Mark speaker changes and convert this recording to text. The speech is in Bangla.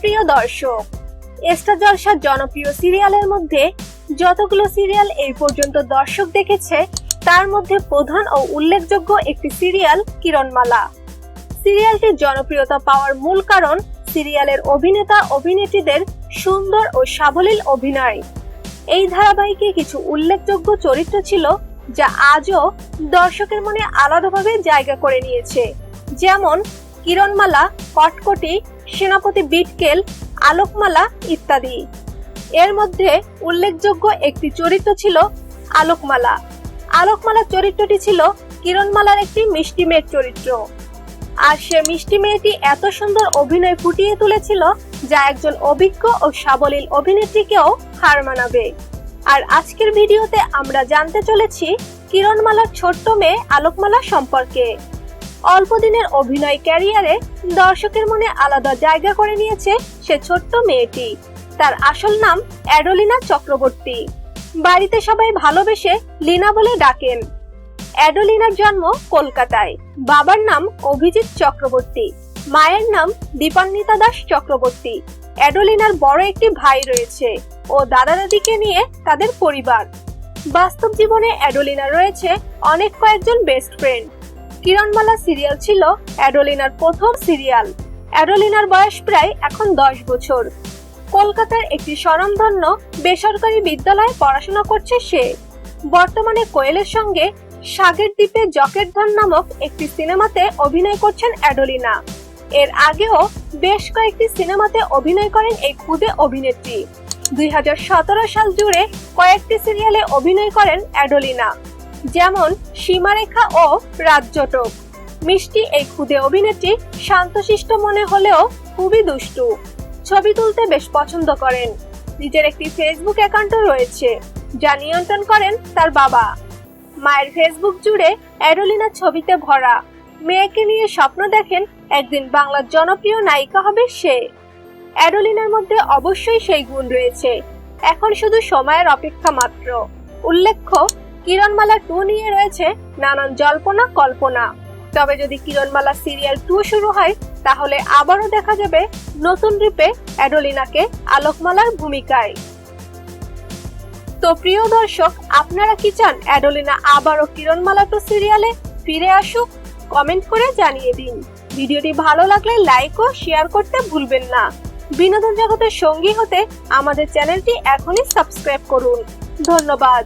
Speaker 1: প্রিয় দর্শক স্টার জলসার জনপ্রিয় সিরিয়ালের মধ্যে যতগুলো সিরিয়াল এই পর্যন্ত দর্শক দেখেছে, তার মধ্যে প্রধান ও উল্লেখযোগ্য একটি সিরিয়াল কিরণমালা। সিরিয়ালটির জনপ্রিয়তা পাওয়ার মূল কারণ সিরিয়ালের অভিনেতা অভিনেত্রীদের সুন্দর ও সাবলীল অভিনয়। এই ধারাবাহিকে কিছু উল্লেখযোগ্য চরিত্র ছিল যা আজও দর্শকের মনে আলাদাভাবে জায়গা করে নিয়েছে। যেমন কিরণমালা, কটকটি সেনাপতি বিটকেল, আলোকমালা ইত্যাদি। এর মধ্যে উল্লেখযোগ্য একটি চরিত্র ছিল আলোকমালা। আলোকমালা চরিত্রটি ছিল কিরণমালার একটি মিষ্টি মেয়ের চরিত্র। আর সে মিষ্টি মেয়েটি এত সুন্দর অভিনয় ফুটিয়ে তুলেছিল যা একজন অভিজ্ঞ ও সাবলীল অভিনেত্রীকেও হার মানাবে। আর আজকের ভিডিওতে আমরা জানতে চলেছি কিরণমালার ছোট্ট মেয়ে আলোকমালা সম্পর্কে। অল্প দিনের অভিনয় ক্যারিয়ারে দর্শকের মনে আলাদা জায়গা করে নিয়েছে সে ছোট্ট মেয়েটি। তার আসল নাম অ্যাডোলিনা চক্রবর্তী। বাড়িতে সবাই ভালোবেসে লিনা বলে ডাকেন। অ্যাডোলিনার জন্ম কলকাতায়। বাবার নাম অভিজিৎ চক্রবর্তী। মায়ের নাম দীপান্বিতা দাস চক্রবর্তী। অ্যাডোলিনার বড় একটি ভাই রয়েছে ও দাদা দাদিকে নিয়ে তাদের পরিবার। বাস্তব জীবনে অ্যাডোলিনা রয়েছে অনেক কয়েকজন বেস্ট ফ্রেন্ড কিরণমালা সিরিয়াল ছিল অ্যাডোলিনার প্রথম সিরিয়াল অ্যাডোলিনার বয়স প্রায় এখন দশ বছর। কলকাতার একটি স্বনামধন্য বেসরকারি বিদ্যালয়ে পড়াশোনা করছে সে। বর্তমানে কোয়েলের সঙ্গে সাগের দ্বীপে জকের ধন নামক একটি সিনেমাতে অভিনয় করছেন অ্যাডোলিনা। এর আগেও বেশ কয়েকটি সিনেমাতে অভিনয় করেন এই খুদে অভিনেত্রী। দুই হাজার সতেরো সাল জুড়ে কয়েকটি সিরিয়ালে অভিনয় করেন অ্যাডোলিনা। যেমন সীমারেখা ও রাজ্যটক মিষ্টি এই ক্ষুদে অভিনেত্রী শান্তশিষ্ট মনে হলেও খুবই দুষ্টু। ছবি তুলতে বেশ পছন্দ করেন। নিজের একটি ফেসবুক অ্যাকাউন্টও রয়েছে, যা নিয়ন্ত্রণ করেন তার বাবা। মায়ের ফেসবুক জুড়ে অ্যাডোলিনা ছবিতে ভরা। মেয়েকে নিয়ে স্বপ্ন দেখেন একদিন বাংলার জনপ্রিয় নায়িকা হবে সে। অ্যাডোলিনার মধ্যে অবশ্যই সেই গুণ রয়েছে। এখন শুধু সময়ের অপেক্ষা মাত্র। উল্লেখ্য কিরণমালা টু নিয়ে রয়েছে নানান জল্পনা, কল্পনা। তবে যদি কিরণমালা সিরিয়াল টু শুরু হয়, তাহলে আবারও দেখা যাবে নতুন রূপে অ্যাডোলিনাকে আলোকমালার ভূমিকায়। তো প্রিয় দর্শক, আপনারা কি চান অ্যাডোলিনা আবারও কিরণমালা টু সিরিয়ালে ফিরে আসুক? কমেন্ট করে জানিয়ে দিন। ভিডিওটি ভালো লাগলে লাইক ও শেয়ার করতে ভুলবেন না। বিনোদন জগতের সঙ্গী হতে আমাদের চ্যানেলটি এখনই সাবস্ক্রাইব করুন। ধন্যবাদ।